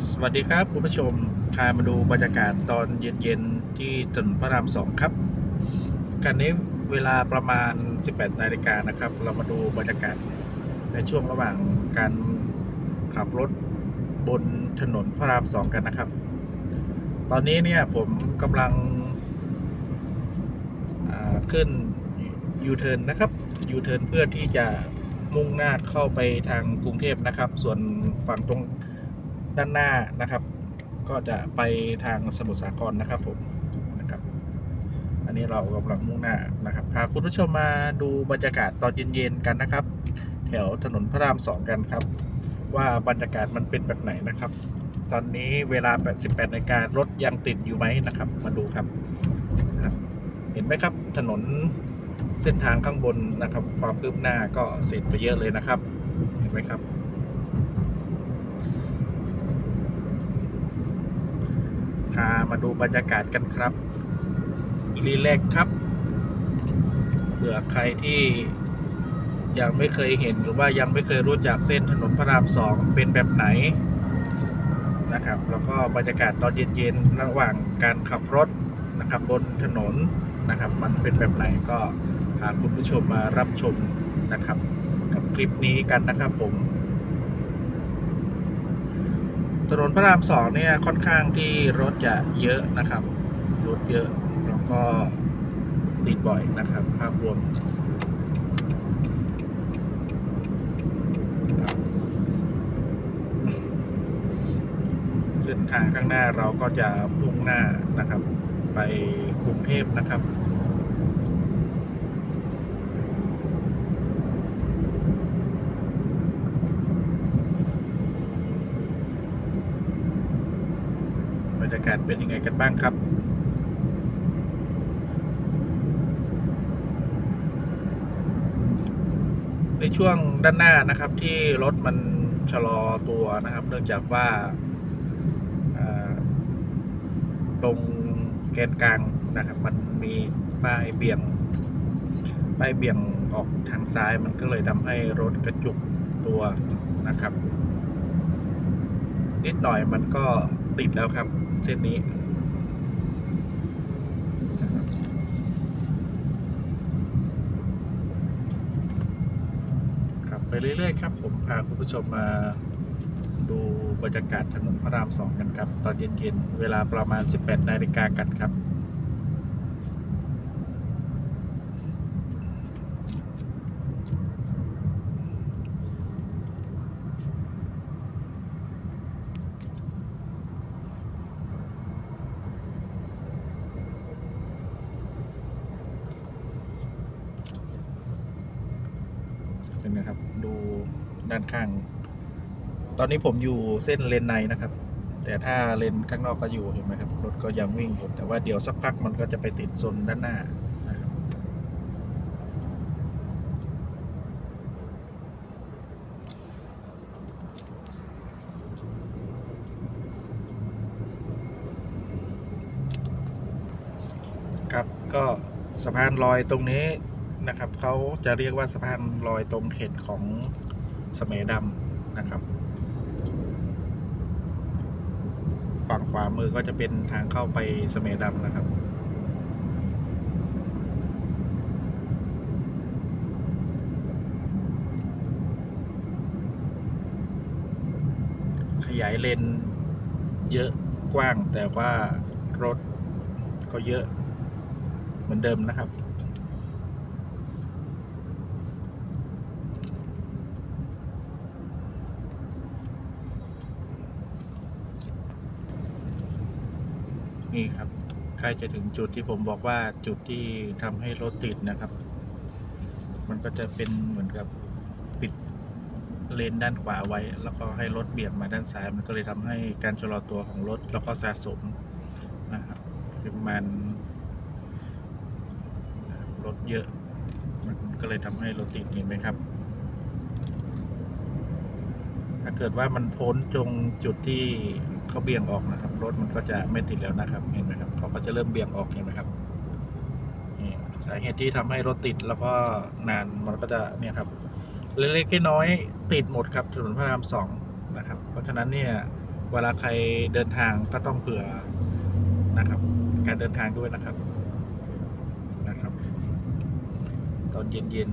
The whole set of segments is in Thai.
สวัสดีครับคุณผู้ชมพามาดูบรรยากาศตอนเย็นๆที่ถนนพระรามสองครับกันนี้เวลาประมาณ 18นาฬิกานะครับ เรามาดูบรรยากาศในช่วงระหว่างการขับรถบนถนนพระรามสองกันนะครับ ตอนนี้เนี่ยผมกำลังขึ้นยูเทิร์นนะครับยูเทิร์นเพื่อที่จะมุ่งหน้าเข้าไปทางกรุงเทพนะครับ ส่วนฝั่งตรง ด้านหน้านะครับ ก็จะไปทางสมุทรสาครนะครับผมนะครับ อันนี้เรากำลังมุ่งหน้านะครับพาคุณผู้ชมมาดูบรรยากาศตอนเย็นๆกันนะครับ แถวถนนพระรามสองกันครับ ว่าบรรยากาศมันเป็นแบบไหนนะครับ ตอนนี้เวลา 88นาฬิการถยังติดอยู่ไหมนะครับ มาดูครับนะครับเห็นไหมครับถนนเส้นทางข้างบนนะครับ ความคืบหน้าก็เสร็จไปเยอะเลยนะครับ เห็นไหมครับ พามาดูบรรยากาศกันครับรีแลกซ์ครับเผื่อใครที่ยังไม่เคยเห็นหรือว่ายังไม่เคยรู้จักเส้นถนนพระรามสองเป็นแบบไหนนะครับ แล้วก็บรรยากาศตอนเย็นๆระหว่างการขับรถนะครับบนถนนนะครับ มันเป็นแบบไหนก็พาคุณผู้ชมมารับชมนะครับ กับคลิปนี้กันนะครับผม ถนนพระรามสองเนี่ยค่อนข้างที่รถจะเยอะนะครับ รถเยอะแล้วก็ติดบ่อยนะครับ ภาพรวมเส้นทางข้างหน้าเราก็จะมุ่งหน้านะครับ ไปกรุงเทพนะครับ บรรยากาศเป็นยังไงกันบ้างครับในช่วงด้านหน้านะครับที่รถมันชะลอตัวนะครับ เนื่องจากว่าาตรงแกนกลางนะครับ มันมีป้ายเบี่ยงป้ายเบี่ยงออกทางซ้ายมันก็เลยทำให้รถกระจุกตัวนะครับ นิดหน่อยมันก็ ติดแล้วครับ เส้นนี้ครับขับไปเรื่อยๆครับ ผมพาคุณผู้ชมมาดูบรรยากาศถนนพระรามสองกันครับ ตอนเย็นๆ เวลาประมาณ 18นาฬิกากันครับ เห็นไหมครับ ดูด้านข้าง ตอนนี้ผมอยู่เส้นเลนในนะครับ แต่ถ้าเลนข้างนอกก็อยู่เห็นไหมครับรถก็ยังวิ่งอยู่แต่ว่าเดี๋ยวสักพักมันก็จะไปติดโซนด้านหน้านะครับครับก็สะพานลอยตรงนี้ นะครับเขาจะเรียกว่าสะพานลอยตรงเขตของสมดำนะครับ ฝั่งขวามือก็จะเป็นทางเข้าไปสมดำนะครับ ขยายเลนเยอะกว้างแต่ว่ารถก็เยอะเหมือนเดิมนะครับ นี่ครับใกล้จะถึงจุดที่ผมบอกว่าจุดที่ทำให้รถติดนะครับ มันก็จะเป็นเหมือนกับปิดเลนด้านขวาไว้ แล้วก็ให้รถเบี่ยงมาด้านซ้าย มันก็เลยทำให้การชะลอตัวของรถแล้วก็สะสมนะครับปริมาณรถเยอะ มันก็เลยทำให้รถติดเห็นไหมครับ ถ้าเกิดว่ามันพ้นตรงจุดที่ เขาเบี่ยงออกนะครับ รถมันก็จะไม่ติดแล้วนะครับ เห็นไหมครับเขาก็จะเริ่มเบี่ยงออกเห็นไหมครับนี่สาเหตุที่ทำให้รถติดแล้วก็นานมันก็จะเนี่ยครับเล็กๆน้อยๆติดหมดครับถนนพระรามสองนะครับ เพราะฉะนั้นเนี่ยเวลาใครเดินทางก็ต้องเผื่อนะครับ การเดินทางด้วยนะครับนะครับ ตอนเย็น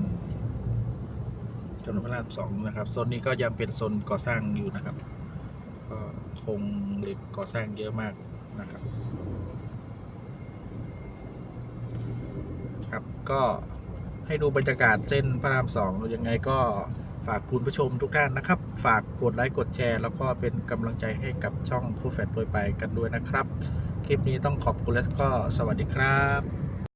ๆถนนพระรามสองนะครับโซนนี้ก็ยังเป็นโซนก่อสร้างอยู่นะครับ คงเหล็กก่อสร้างเยอะมากนะครับ ครับก็ให้ดูบรรยากาศเส้นพระรามสองยังไงก็ฝากคุณผู้ชมทุกท่านนะครับ ฝากกดไลค์กดแชร์ แล้วก็เป็นกำลังใจให้กับช่องผู้แฟดโดยไปกันด้วยนะครับ คลิปนี้ต้องขอบคุณและก็สวัสดีครับ